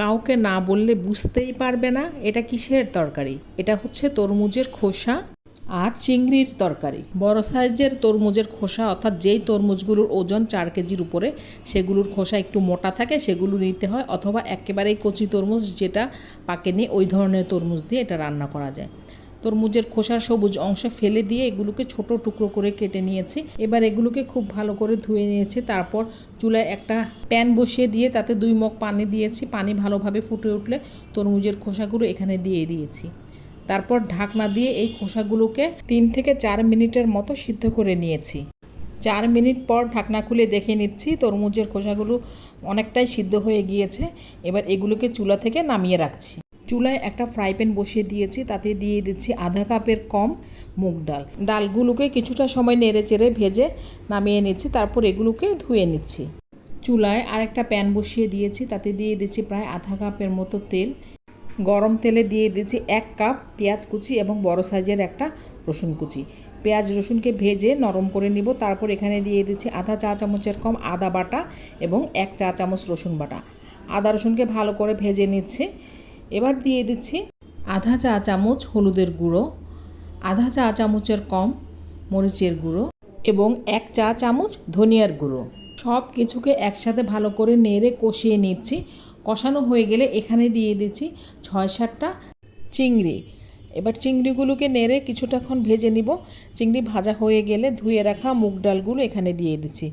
কাউকে না বললে বুঝতেই পারবে না, এটা কিসের তরকারি? এটা হচ্ছে তরমুজের খোসা আর চিংড়ির তরকারি। বড় সাইজের তরমুজের খোসা, অর্থাৎ যেই তরমুজগুলোর ওজন চার কেজির উপরে, সেগুলোর খোসা একটু মোটা থাকে, সেগুলো নিতে হয়, অথবা একেবারেই কচি তরমুজ যেটা পাকেনি, ওই ধরনের তরমুজ দিয়ে এটা রান্না করা যায়। তরমুজের খোসার সবুজ অংশ ফেলে দিয়ে এগুলোকে ছোট টুকরো করে কেটে নিয়েছি। এবার এগুলোকে খুব ভালো করে ধুয়ে নিয়েছি। তারপর চুলায় একটা প্যান বসিয়ে দিয়ে তাতে দুই মগ পানি দিয়েছি। পানি ভালোভাবে ফুটে উঠলে তরমুজের খোসাগুলো এখানে দিয়ে দিয়েছি। তারপর ঢাকনা দিয়ে এই খোসাগুলোকে তিন থেকে চার মিনিটের মতো সিদ্ধ করে নিয়েছি। চার মিনিট পর ঢাকনা খুলে দেখে নিচ্ছি তরমুজের খোসাগুলো অনেকটাই সিদ্ধ হয়ে গিয়েছে। এবার এগুলোকে চুলা থেকে নামিয়ে রাখছি। চুলায় একটা ফ্রাই প্যান বসিয়ে দিয়েছি, তাতে দিয়ে দিচ্ছি আধা কাপের কম মুগ ডাল। ডালগুলোকে কিছুটা সময় নেড়ে চেড়ে ভেজে নামিয়ে নিচ্ছি, তারপর এগুলোকে ধুয়ে নিচ্ছি। চুলায় আরেকটা প্যান বসিয়ে দিয়েছি, তাতে দিয়ে দিচ্ছি প্রায় আধা কাপের মতো তেল। গরম তেলে দিয়ে দিচ্ছি এক কাপ পেঁয়াজ কুচি এবং বড় সাইজের একটা রসুন কুচি। পেঁয়াজ রসুনকে ভেজে নরম করে নিব, তারপর এখানে দিয়ে দিচ্ছি আধা চা চামচের কম আদা বাটা এবং এক চা চামচ রসুন বাটা। আদা রসুনকে ভালো করে ভেজে নিচ্ছি। এবার দিয়ে দিচ্ছি আধা চা চামচ হলুদের গুঁড়ো, আধা চা চামচের কম মরিচের গুঁড়ো এবং এক চা চামচ ধনিয়ার গুঁড়ো। সব কিছুকে একসাথে ভালো করে নেড়ে কষিয়ে নিচ্ছি। কষানো হয়ে গেলে এখানে দিয়ে দিচ্ছি ছয় সাতটা চিংড়ি। এবার চিংড়িগুলোকে নেড়ে কিছুটাক্ষণ ভেজে নিব। চিংড়ি ভাজা হয়ে গেলে ধুয়ে রাখা মুগ ডালগুলো এখানে দিয়ে দিচ্ছি।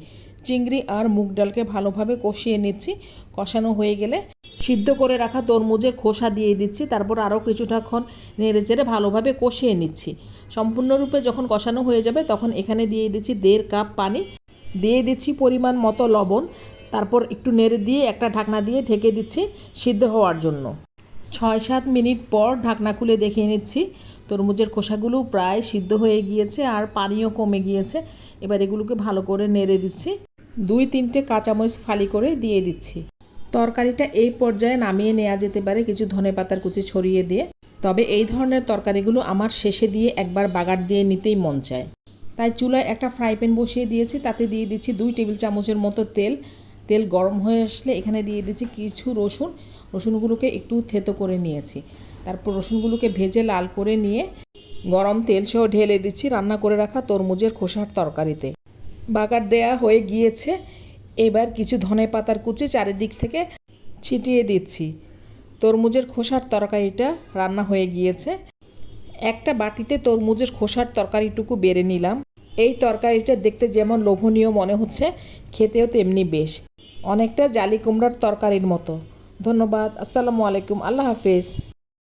চিংড়ি আর মুগ ডালকে ভালোভাবে কষিয়ে নিচ্ছি। কষানো হয়ে গেলে সিদ্ধ করে রাখা তরমুজের খোসা দিয়ে দিচ্ছি। তারপর আরও কিছুটাক্ষণ নেড়ে চেড়ে ভালোভাবে কষিয়ে নিচ্ছি। সম্পূর্ণরূপে যখন কষানো হয়ে যাবে, তখন এখানে দিয়ে দিচ্ছি দেড় কাপ পানি। দিয়ে দিচ্ছি পরিমাণ মতো লবণ। তারপর একটু নেড়ে দিয়ে একটা ঢাকনা দিয়ে ঢেকে দিচ্ছি সিদ্ধ হওয়ার জন্য। ছয় সাত মিনিট পর ঢাকনা খুলে দেখিয়ে নিচ্ছি। তরমুজের খোসাগুলো প্রায় সিদ্ধ হয়ে গিয়েছে আর পানিও কমে গিয়েছে। এবার এগুলোকে ভালো করে নেড়ে দিচ্ছি। দুই তিনটে কাঁচামরিচ ফালি করে দিয়ে দিচ্ছি। তরকারিটা এই পর্যায়ে নামিয়ে নেওয়া যেতে পারে কিছু ধনে পাতার কুচি ছড়িয়ে দিয়ে। তবে এই ধরনের তরকারিগুলো আমার শেষে দিয়ে একবার বাগার দিয়ে নিতেই মন চায়। তাই চুলায় একটা ফ্রাই প্যান বসিয়ে দিয়েছি, তাতে দিয়ে দিচ্ছি দুই টেবিল চামচের মতো তেল। তেল গরম হয়ে আসলে এখানে দিয়ে দিচ্ছি কিছু রসুন। রসুনগুলোকে একটু থেতো করে নিয়েছি। তারপর রসুনগুলোকে ভেজে লাল করে নিয়ে গরম তেল সহ ঢেলে দিচ্ছি রান্না করে রাখা তরমুজের খোসার তরকারিতে। বাগার দেয়া হয়ে গিয়েছে। এবার কিছু ধনে পাতার কুচি চারিদিক থেকে ছিটিয়ে দিচ্ছি। তরমুজের খোসার তরকারিটা রান্না হয়ে গিয়েছে। একটা বাটিতে তরমুজের খোসার তরকারিটুকু বেড়ে নিলাম। এই তরকারিটা দেখতে যেমন লোভনীয় মনে হচ্ছে, খেতেও তেমনি বেশ। অনেকটা জালি কুমড়ার তরকারির মতো। ধন্যবাদ। আসসালামু আলাইকুম। আল্লাহ হাফেজ।